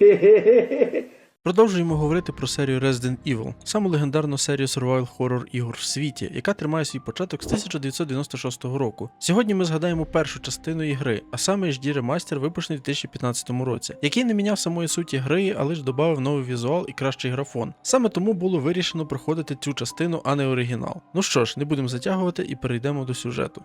Продовжуємо говорити про серію Resident Evil, саму легендарну серію survival horror ігор в світі, яка тримає свій початок з 1996 року. Сьогодні ми згадаємо першу частину ігри, а саме HD ремастер, випущений в 2015 році, який не міняв самої суті гри, а лише додав новий візуал і кращий графон. Саме тому було вирішено проходити цю частину, а не оригінал. Ну що ж, не будемо затягувати і перейдемо до сюжету.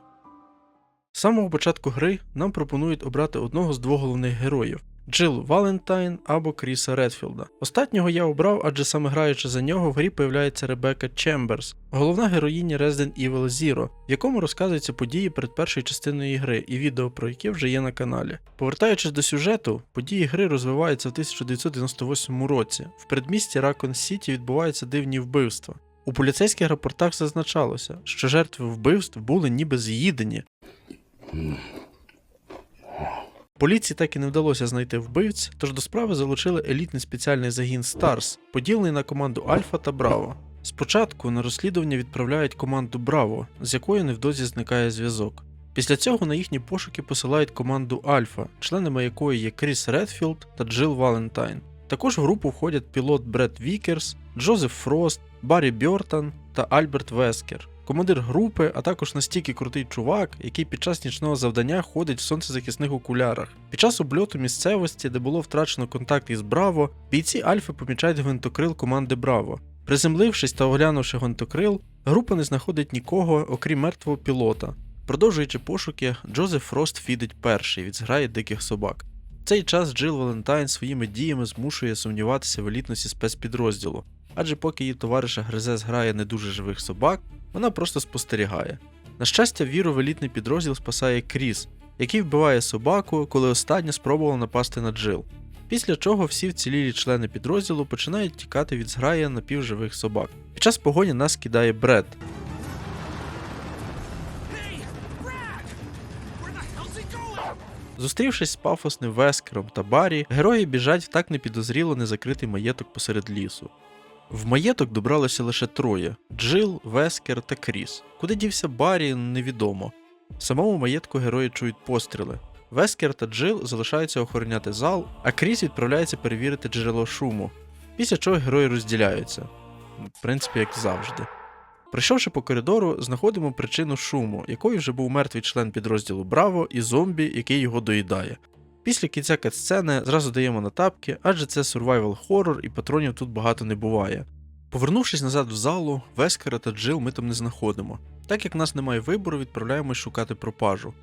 З самого початку гри нам пропонують обрати одного з двох головних героїв. Джил Валентайн або Кріса Редфілда. Останнього я обрав, адже саме граючи за нього, в грі появляється Ребекка Чемберс, головна героїня Resident Evil Zero, в якому розказуються події перед першою частиною ігри і відео про які вже є на каналі. Повертаючись до сюжету, події гри розвиваються в 1998 році. В передмісті Ракон Сіті відбуваються дивні вбивства. У поліцейських рапортах зазначалося, що жертви вбивств були ніби з'їдені, Поліції так і не вдалося знайти вбивць, тож до справи залучили елітний спеціальний загін Старс, поділений на команду Альфа та Браво. Спочатку на розслідування відправляють команду Браво, з якою невдовзі зникає зв'язок. Після цього на їхні пошуки посилають команду Альфа, членами якої є Кріс Редфілд та Джил Валентайн. Також в групу входять пілот Бред Вікерс, Джозеф Фрост, Баррі Бьортон та Альберт Вескер. Командир групи, а також настільки крутий чувак, який під час нічного завдання ходить в сонцезахисних окулярах. Під час обльоту місцевості, де було втрачено контакт із Браво, бійці Альфи помічають гвинтокрил команди Браво. Приземлившись та оглянувши гвинтокрил, група не знаходить нікого, окрім мертвого пілота. Продовжуючи пошуки, Джозеф Фрост фідить перший від зграї диких собак. В цей час Джил Валентайн своїми діями змушує сумніватися в елітності спецпідрозділу, адже поки її товариша гризе зграє не дуже живих собак, вона просто спостерігає. На щастя, віру в елітний підрозділ спасає Кріс, який вбиває собаку, коли остання спробувала напасти на Джил. Після чого всі вцілілі члени підрозділу починають тікати від зграї напівживих собак. Під час погоні нас кидає Бред. Зустрівшись з пафосним Вескером та Барі, герої біжать в так непідозріло незакритий маєток посеред лісу. В маєток добралося лише троє: Джил, Вескер та Кріс. Куди дівся Барі, невідомо. В самому маєтку герої чують постріли. Вескер та Джил залишаються охороняти зал, а Кріс відправляється перевірити джерело шуму, після чого герої розділяються. В принципі, як завжди. Пройшовши по коридору, знаходимо причину шуму, якою вже був мертвий член підрозділу Браво і зомбі, який його доїдає. Після кінця катсцени зразу даємо на тапки, адже це survival horror і патронів тут багато не буває. Повернувшись назад в залу, Вескера та Джил ми там не знаходимо. Так як в нас немає вибору, відправляємось шукати пропажу.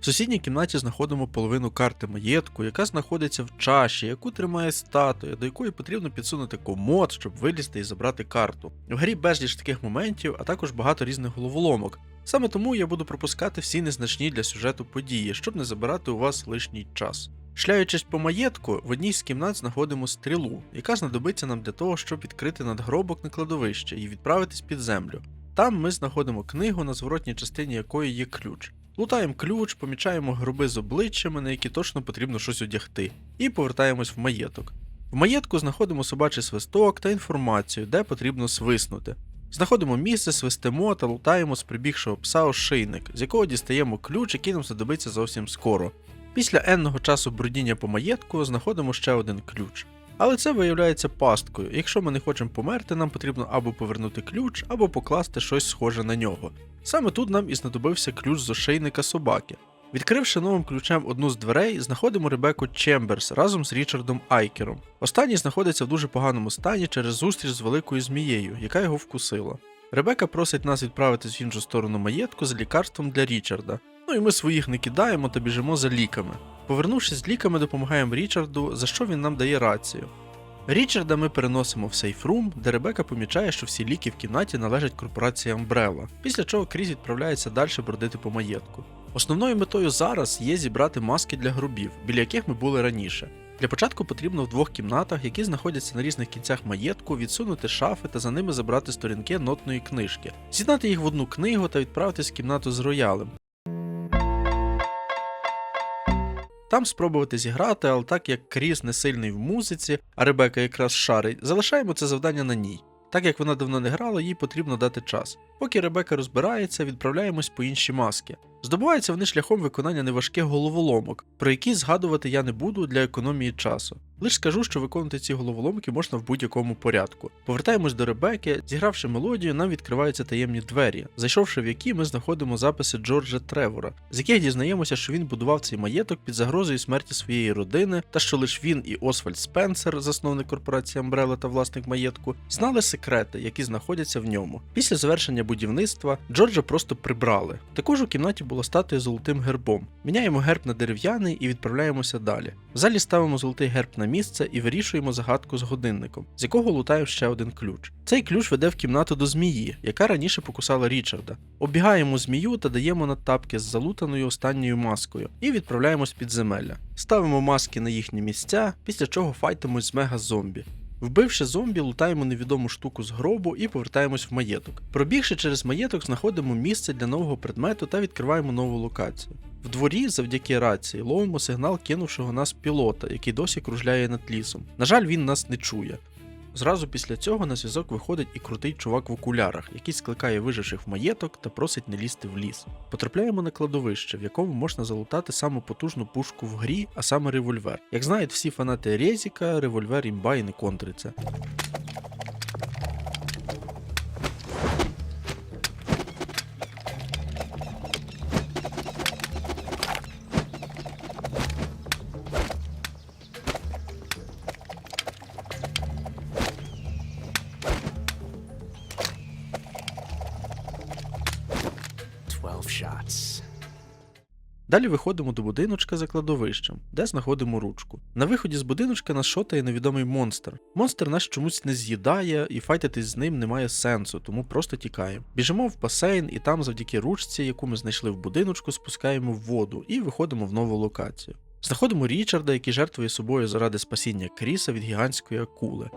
В сусідній кімнаті знаходимо половину карти маєтку, яка знаходиться в чаші, яку тримає статуя, до якої потрібно підсунути комод, щоб вилізти і забрати карту. В грі безліч таких моментів, а також багато різних головоломок. Саме тому я буду пропускати всі незначні для сюжету події, щоб не забирати у вас лишній час. Шляючись по маєтку, в одній з кімнат знаходимо стрілу, яка знадобиться нам для того, щоб відкрити надгробок на кладовище і відправитись під землю. Там ми знаходимо книгу, на зворотній частині якої є ключ. Лутаємо ключ, помічаємо гроби з обличчями, на які точно потрібно щось одягти, і повертаємось в маєток. В маєтку знаходимо собачий свисток та інформацію, де потрібно свиснути. Знаходимо місце, свистимо та лутаємо з прибігшого пса ошейник, з якого дістаємо ключ, який нам знадобиться зовсім скоро. Після енного часу бродіння по маєтку знаходимо ще один ключ. Але це виявляється пасткою. Якщо ми не хочемо померти, нам потрібно або повернути ключ, або покласти щось схоже на нього. Саме тут нам і знадобився ключ з ошейника собаки. Відкривши новим ключем одну з дверей, знаходимо Ребеку Чемберс разом з Річардом Айкером. Останній знаходиться в дуже поганому стані через зустріч з великою змією, яка його вкусила. Ребека просить нас відправитись в іншу сторону маєтку за лікарством для Річарда. Ну і ми своїх не кидаємо та біжимо за ліками. Повернувшись з ліками, допомагаємо Річарду, за що він нам дає рацію. Річарда ми переносимо в сейфрум, де Ребека помічає, що всі ліки в кімнаті належать корпорації Umbrella, після чого Кріс відправляється далі бродити по маєтку. Основною метою зараз є зібрати маски для грубів, біля яких ми були раніше. Для початку потрібно в двох кімнатах, які знаходяться на різних кінцях маєтку, відсунути шафи та за ними забрати сторінки нотної книжки, з'єднати їх в одну книгу та відправитись в кімнату з роялем. Там спробувати зіграти, але так як Кріс не сильний в музиці, а Ребека якраз шарить, залишаємо це завдання на ній. Так як вона давно не грала, їй потрібно дати час. Поки Ребека розбирається, відправляємось по інші маски. Здобуваються вони шляхом виконання неважких головоломок, про які згадувати я не буду для економії часу. Лиш скажу, що виконувати ці головоломки можна в будь-якому порядку. Повертаємось до Ребеки, зігравши мелодію, нам відкриваються таємні двері, зайшовши в які ми знаходимо записи Джорджа Тревора, з яких дізнаємося, що він будував цей маєток під загрозою смерті своєї родини, та що лише він і Освальд Спенсер, засновник корпорації Umbrella та власник маєтку, знали секрети, які знаходяться в ньому. Після завершення будівництва Джорджа просто прибрали. Також у кімнаті була статуя золотим гербом. Міняємо герб на дерев'яний і відправляємося далі. В залі ставимо золотий герб на місце і вирішуємо загадку з годинником, з якого лутаємо ще один ключ. Цей ключ веде в кімнату до змії, яка раніше покусала Річарда. Оббігаємо змію та даємо на тапки з залутаною останньою маскою і відправляємось в підземелля. Ставимо маски на їхні місця, після чого файтимось з мега-зомбі. Вбивши зомбі, лутаємо невідому штуку з гробу і повертаємось в маєток. Пробігши через маєток, знаходимо місце для нового предмету та відкриваємо нову локацію. В дворі, завдяки рації, ловимо сигнал кинувшого нас пілота, який досі кружляє над лісом. На жаль, він нас не чує. Зразу після цього на зв'язок виходить і крутий чувак в окулярах, який скликає виживших в маєток та просить не лізти в ліс. Потрапляємо на кладовище, в якому можна залутати саму потужну пушку в грі, а саме револьвер. Як знають всі фанати Резіка, револьвер імба і не контриться. Shots. Далі виходимо до будиночка за кладовищем, де знаходимо ручку. На виході з будиночка нас шотає невідомий монстр. Монстр нас чомусь не з'їдає, і файтитись з ним немає сенсу, тому просто тікаємо. Біжимо в басейн, і там, завдяки ручці, яку ми знайшли в будиночку, спускаємо в воду і виходимо в нову локацію. Знаходимо Річарда, який жертвує собою заради спасіння Кріса від гігантської акули.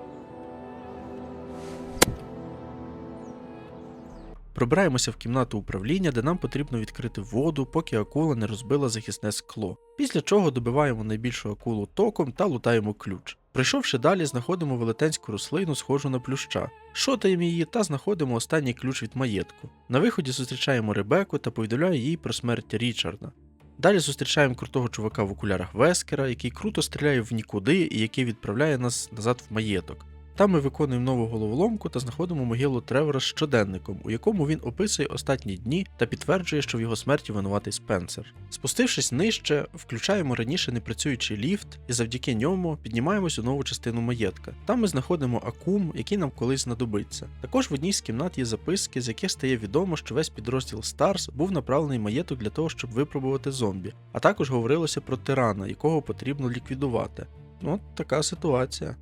Пробираємося в кімнату управління, де нам потрібно відкрити воду, поки акула не розбила захисне скло. Після чого добиваємо найбільшу акулу током та лутаємо ключ. Пройшовши далі, знаходимо велетенську рослину, схожу на плюща, шотаємо її та знаходимо останній ключ від маєтку. На виході зустрічаємо Ребеку та повідомляємо їй про смерть Річарда. Далі зустрічаємо крутого чувака в окулярах Вескера, який круто стріляє в нікуди і який відправляє нас назад в маєток. Там ми виконуємо нову головоломку та знаходимо могилу Тревора з щоденником, у якому він описує останні дні та підтверджує, що в його смерті винуватий Спенсер. Спустившись нижче, включаємо раніше непрацюючий ліфт і завдяки ньому піднімаємось у нову частину маєтка. Там ми знаходимо акум, який нам колись знадобиться. Також в одній з кімнат є записки, з яких стає відомо, що весь підрозділ Старс був направлений маєток для того, щоб випробувати зомбі. А також говорилося про тирана, якого потрібно ліквідувати. От така ситуація.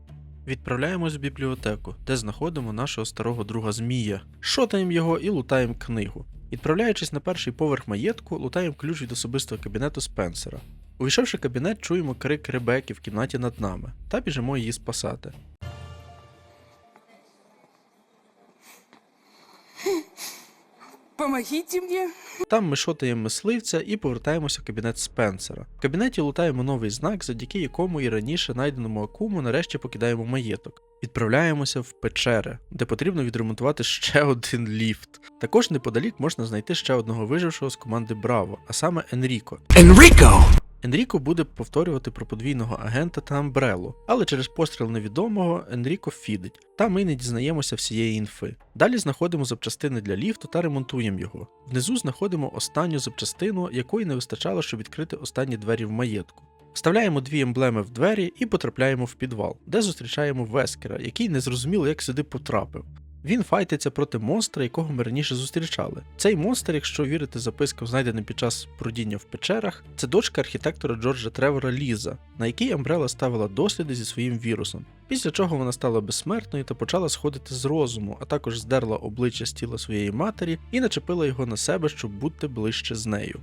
Відправляємось в бібліотеку, де знаходимо нашого старого друга Змія, шотаємо його і лутаємо книгу. Відправляючись на перший поверх маєтку, лутаємо ключ від особистого кабінету Спенсера. Увійшовши кабінет, чуємо крик Ребеки в кімнаті над нами та біжимо її спасати. Помогите мені. Там ми шотаємо мисливця і повертаємося в кабінет Спенсера. В кабінеті лутаємо новий знак, завдяки якому і раніше найденому акуму нарешті покидаємо маєток. Відправляємося в печери, де потрібно відремонтувати ще один ліфт. Також неподалік можна знайти ще одного вижившого з команди Браво, а саме Енріко. Enrico! Енріко буде повторювати про подвійного агента та Амбрелу, але через постріл невідомого Енріко фідить, та ми не дізнаємося всієї інфи. Далі знаходимо запчастини для ліфту та ремонтуємо його. Внизу знаходимо останню запчастину, якої не вистачало, щоб відкрити останні двері в маєтку. Вставляємо дві емблеми в двері і потрапляємо в підвал, де зустрічаємо Вескера, який не зрозуміло, як сюди потрапив. Він файтиться проти монстра, якого ми раніше зустрічали. Цей монстр, якщо вірити запискам, знайденим під час бродіння в печерах, це дочка архітектора Джорджа Тревора Ліза, на якій Амбрела ставила досліди зі своїм вірусом. Після чого вона стала безсмертною та почала сходити з розуму, а також здерла обличчя з тіла своєї матері і начепила його на себе, щоб бути ближче з нею.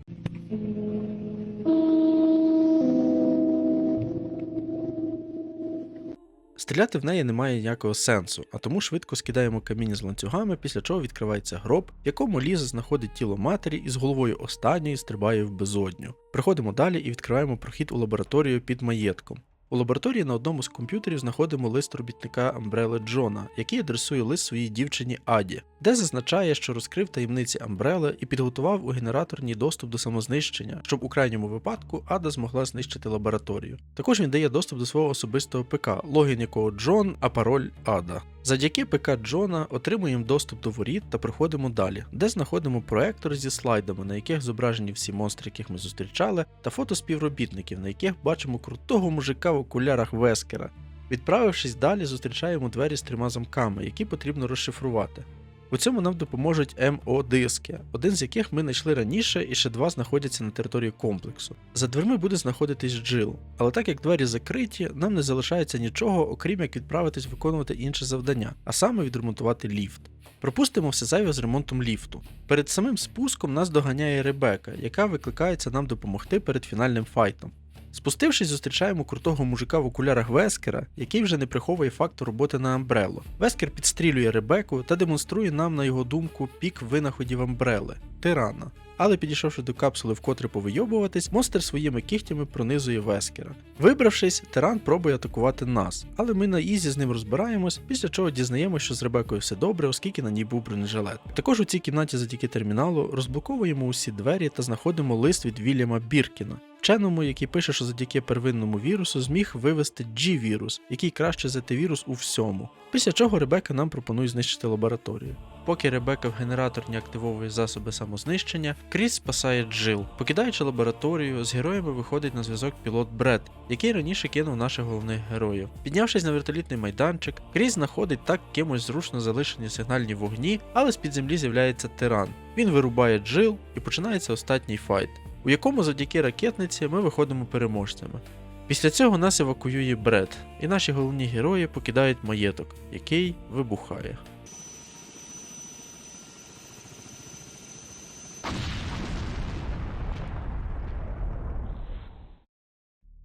Стріляти в неї немає ніякого сенсу, а тому швидко скидаємо каміння з ланцюгами, після чого відкривається гроб, в якому Ліза знаходить тіло матері і з головою останньої стрибає в безодню. Приходимо далі і відкриваємо прохід у лабораторію під маєтком. У лабораторії на одному з комп'ютерів знаходимо лист робітника Амбрели Джона, який адресує лист своїй дівчині Аді, де зазначає, що розкрив таємниці Амбрели і підготував у генераторній доступ до самознищення, щоб у крайньому випадку Ада змогла знищити лабораторію. Також він дає доступ до свого особистого ПК, логін якого Джон, а пароль Ада. Завдяки ПК Джона отримуємо доступ до воріт та проходимо далі, де знаходимо проектор зі слайдами, на яких зображені всі монстри, яких ми зустрічали, та фото співробітників, на яких бачимо крутого мужика в окулярах Вескера. Відправившись далі, зустрічаємо двері з трьома замками, які потрібно розшифрувати. У цьому нам допоможуть МО-диски, один з яких ми знайшли раніше, і ще два знаходяться на території комплексу. За дверми буде знаходитись Джил, але так як двері закриті, нам не залишається нічого, окрім як відправитись виконувати інше завдання, а саме відремонтувати ліфт. Пропустимо все зайве з ремонтом ліфту. Перед самим спуском нас доганяє Ребека, яка викликається нам допомогти перед фінальним файтом. Спустившись, зустрічаємо крутого мужика в окулярах Вескера, який вже не приховує факту роботи на Амбрело. Вескер підстрілює Ребеку та демонструє нам, на його думку, пік винаходів Амбрели тирана. Але підійшовши до капсули, вкотре повийобуватись, монстр своїми кігтями пронизує Вескера. Вибравшись, тиран пробує атакувати нас, але ми на ізі з ним розбираємось, після чого дізнаємося, що з Ребекою все добре, оскільки на ній був бронежилет. Також у цій кімнаті завдяки терміналу розблоковуємо усі двері та знаходимо лист від Вільяма Біркіна. Вченому, який пише, що завдяки первинному вірусу зміг вивести G-вірус, який краще за Т-вірус у всьому. Після чого Ребека нам пропонує знищити лабораторію. Поки Ребека в генераторні активовує засоби самознищення, Кріс спасає Джил. Покидаючи лабораторію, з героями виходить на зв'язок пілот Бред, який раніше кинув наших головних героїв. Піднявшись на вертолітний майданчик, Кріс знаходить так кимось зручно залишені сигнальні вогні, але з-під землі з'являється тиран. Він вирубає Джил і починається останній файт, у якому завдяки ракетниці ми виходимо переможцями. Після цього нас евакуює Бред, і наші головні герої покидають маєток, який вибухає.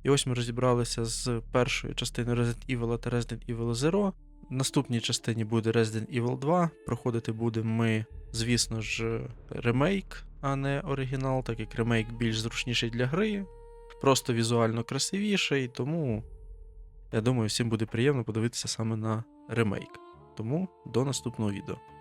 І ось ми розібралися з першою частиною Resident Evil та Resident Evil Zero. В наступній частині буде Resident Evil 2. Проходити будемо ми, звісно ж, ремейк, а не оригінал, так як ремейк більш зручніший для гри, просто візуально красивіший, тому я думаю, всім буде приємно подивитися саме на ремейк. Тому до наступного відео.